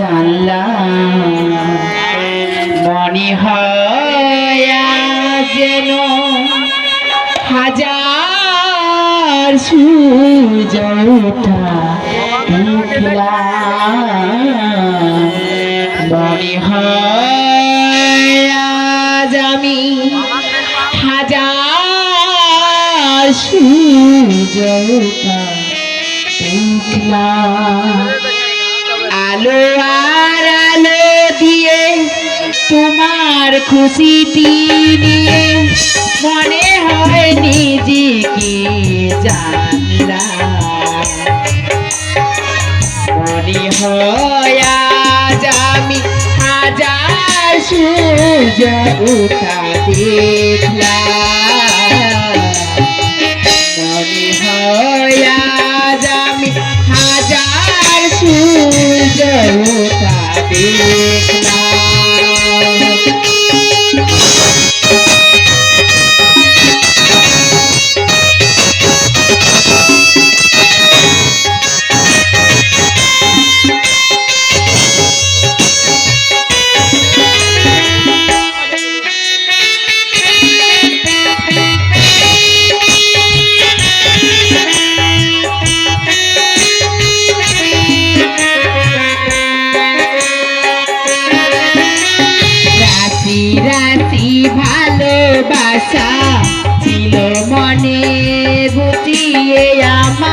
জানলাম। মনে হয় যেন হাজার দেখলাম মনে হয় আমি হাজার দেখলাম আলো আর আলো দিয়ে তোমার খুশিটি নিয়ে মনে হয় নিজেকে জানলাম। মনে হয় আজ আমি হাজার সূর্য দেখলাম। দেখলাম রাশি ভালোবাসা ছিল মনে গুটিয়ে আমার।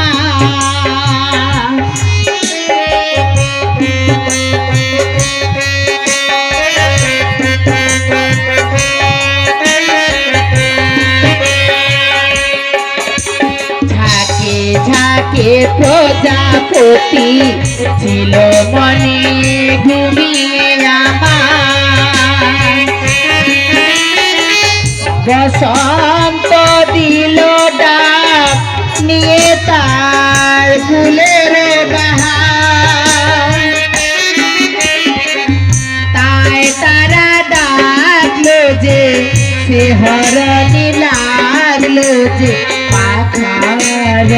ঝাঁকে ঝাঁকে প্রজাপতি ছিল মনে বসন্ত দিল ডাক, নিয়ে তার ফুলের বাহার। তাই তারা ডাকলো যে সে হরণি লাগল যে পাখার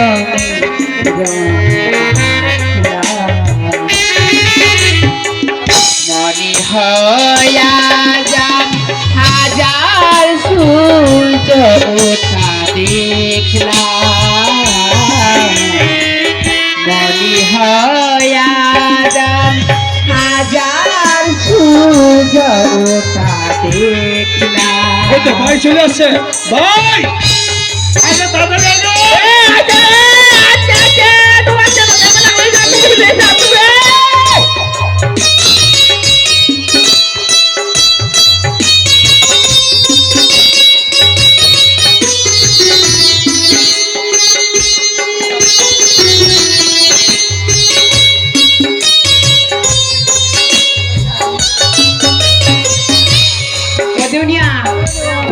মনে হয় আমি হাজার সূর্য দেখলাম এই তো ভাই চলে আসছে ভাই আচ্ছা দাদা দাদা দুনিয়া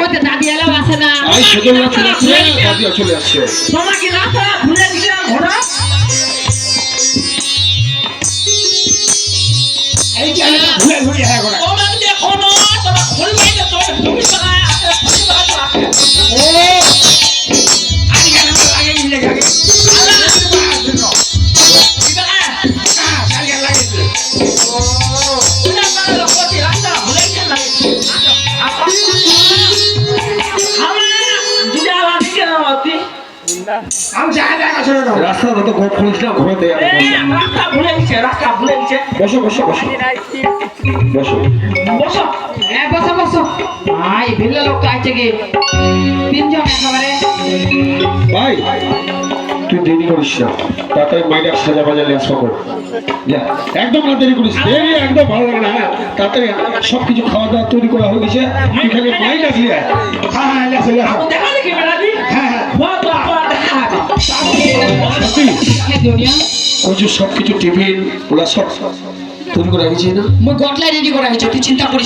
কোথায় দাদি এলাম আসে না। চলে আসছে দাদিও চলে আসছে তোমাকে রাস্তা ভুলে দিছে ঘোড়া এই যে ঘুরে ঘুরে হ্যাঁ ঘোড়া রাস্তা তো ঘর খুলিস না ঘর দেয়া বসো বসো বসো। বসো। হ্যাঁ বসো বসো। ভাই ভিল্লা লোক আছে কি? তিনজন একেবারে। ভাই তুই দেরি করিস না। তাড়াতাড়ি মাইনার সাজা বাজা লেসা কর একদম না দেরি করিস দেরি একদম ভালো লাগে না হ্যাঁ। তাড়াতাড়ি সব কিছু খাওয়া দাওয়া তৈরি করা হয়ে গেছে। হ্যাঁ হ্যাঁ সব কিছু ওরা সব তৈরি করে হয়েছে না? মুই গটলা রেডি করা হয়েছে, তুই চিন্তা করিস